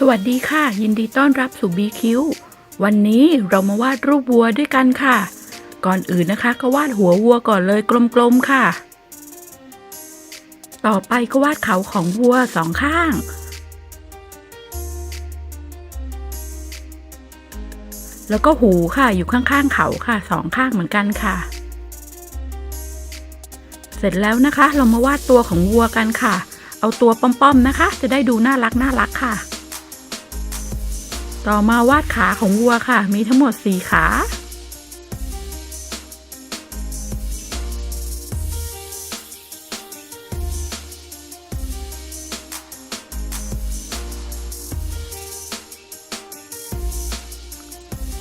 สวัสดีค่ะ ยินดีต้อนรับสู่ BQ วันนี้เรามาวาดรูปวัวด้วยกันค่ะ ก่อนอื่นนะคะก็วาดหัววัวก่อนเลยกลมๆค่ะ ต่อไปก็วาดเขาของวัวสองข้าง แล้วก็หูค่ะอยู่ข้างๆเขาค่ะสองข้างเหมือนกันค่ะ เสร็จแล้วนะคะ เรามาวาดตัวของวัวกันค่ะ เอาตัวป้อมๆนะคะ จะได้ดูน่ารักน่ารักค่ะ ต่อมาวาดขาของวัวค่ะ มีทั้งหมด 4 ขา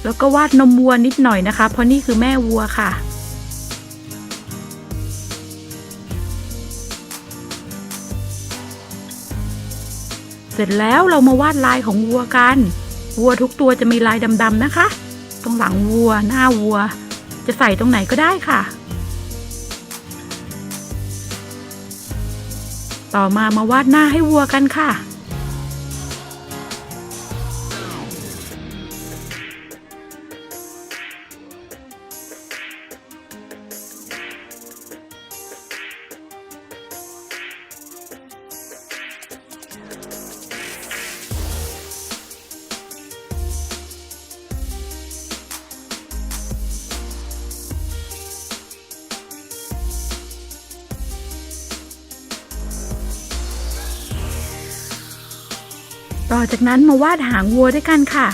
แล้วก็วาดนมวัวนิดหน่อยนะคะ เพราะนี่คือแม่วัวค่ะ เสร็จแล้วเรามาวาดลายของวัวกัน วัวทุกตัวจะมีลายดำๆนะคะ ตรงหลังวัว หน้าวัว จะใส่ตรงไหนก็ได้ค่ะ ต่อมามาวาดหน้าให้วัวกันค่ะ ต่อจากนั้นมาวาดหางวัวด้วยกันค่ะ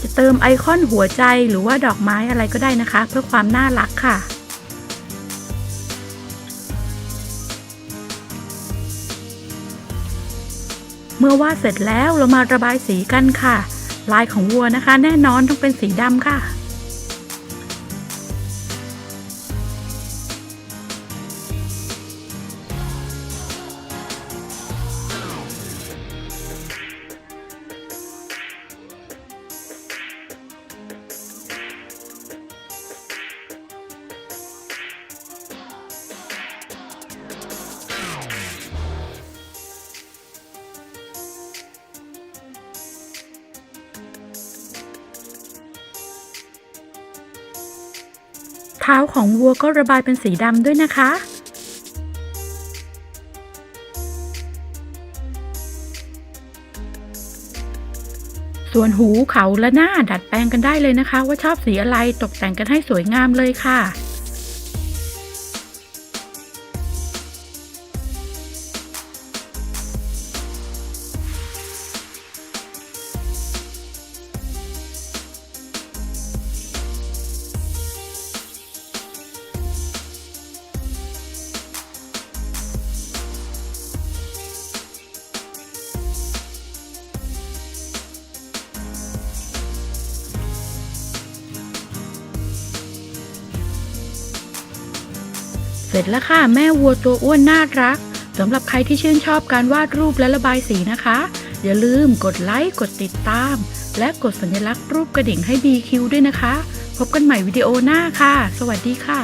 จะเติมไอคอนหัวใจหรือว่าดอกไม้อะไรก็ได้นะคะ เพื่อความน่ารักค่ะเมื่อวาดเสร็จแล้วเรามาระบายสีกันค่ะ ลายของวัวนะคะ แน่นอนต้องเป็นสีดำค่ะ เท้าของวัวก็ระบายเป็นสีดำด้วยนะคะ ส่วนหูเขาและหน้าดัดแปลงกันได้เลยนะคะ ว่าชอบสีอะไรตกแต่งกันให้สวยงามเลยค่ะ เสร็จแล้วค่ะ แม่วัวตัวอ้วนน่ารักสำหรับใครที่ชื่นชอบการวาดรูปและระบายสีนะคะ อย่าลืมกดไลค์กดติดตาม และกดสัญลักษณ์รูปกระดิ่งให้ BQ ด้วยนะคะ พบกันใหม่วิดีโอหน้าค่ะ สวัสดีค่ะ